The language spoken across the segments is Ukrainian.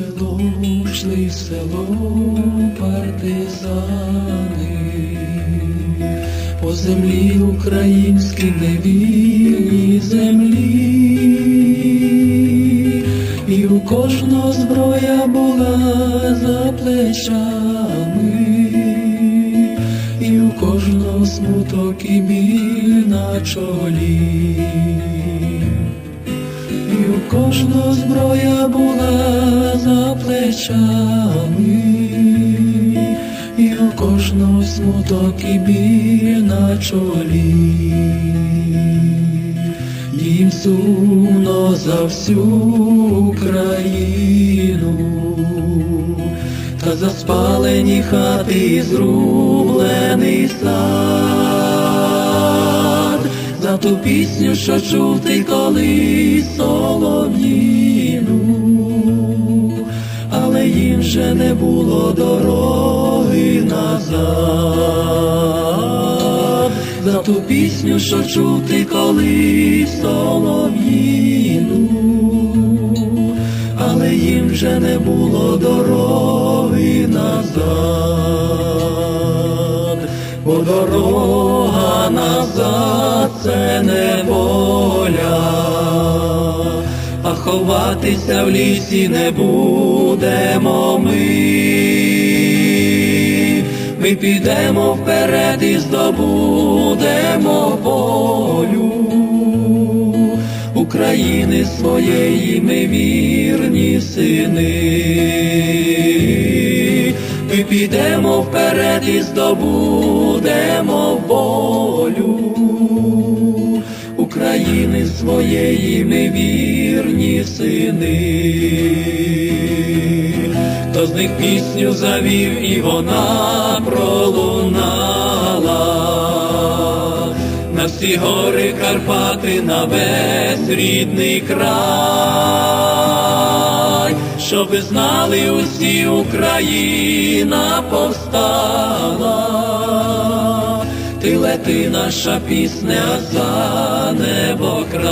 селом, шли селом партизани, по землі українській невільній землі, і у кожного зброя була за плечами, і у кожного смуток і біль на чолі. У кожного зброя була за плечами, і у кожного смуток і біль на чолі. Їм сумно за всю Україну, та за спалені хати зрублений сад, за ту пісню, що чув ти колись солов'їну, але їм вже не було дороги назад, за ту пісню, що чув ти колись солов'їну, але їм вже не було дороги назад, дорога назад це не воля, а ховатися в лісі не будемо ми. Ми підемо вперед і здобудемо волю України своєї ми вірні сини. Підемо вперед і здобудемо волю. України своєї ми вірні сини. Хто з них пісню завів і вона пролунала. На всі гори Карпати, на весь рідний край, щоби знали усі Україна повстала. Ти лети наша пісня за небо край,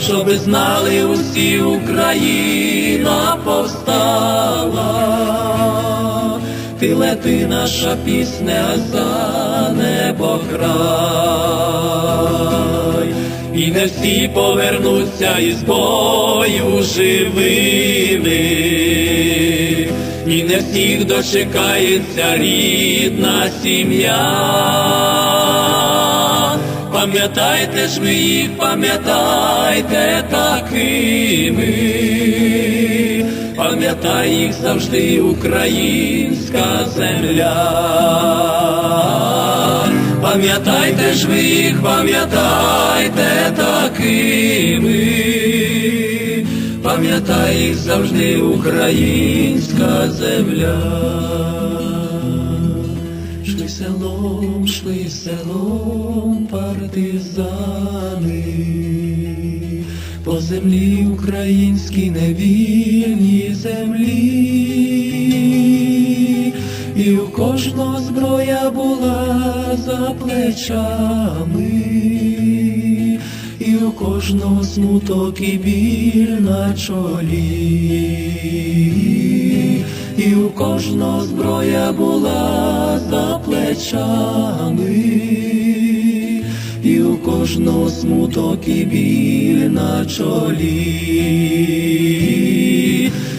щоби знали усі Україна повстала, ти лети наша пісня за небо край, всі повернуться із бою живими. І не всіх дочекається рідна сім'я. Пам'ятайте ж ви їх, пам'ятайте такими, пам'ятай їх завжди українська земля. Пам'ятайте ж ви їх, пам'ятайте такими. Пам'ятай їх завжди українська земля. Шли селом, шли селом партизани, по землі українській невільній землі, і у кожного зброя була за плечами і у кожного смуток і біль на чолі, і у кожного зброя була за плечами, і у кожного смуток і біль на чолі,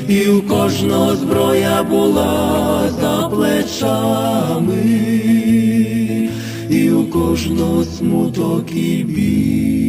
і у кожного зброя була за плечами. І у кожного смуток і біль.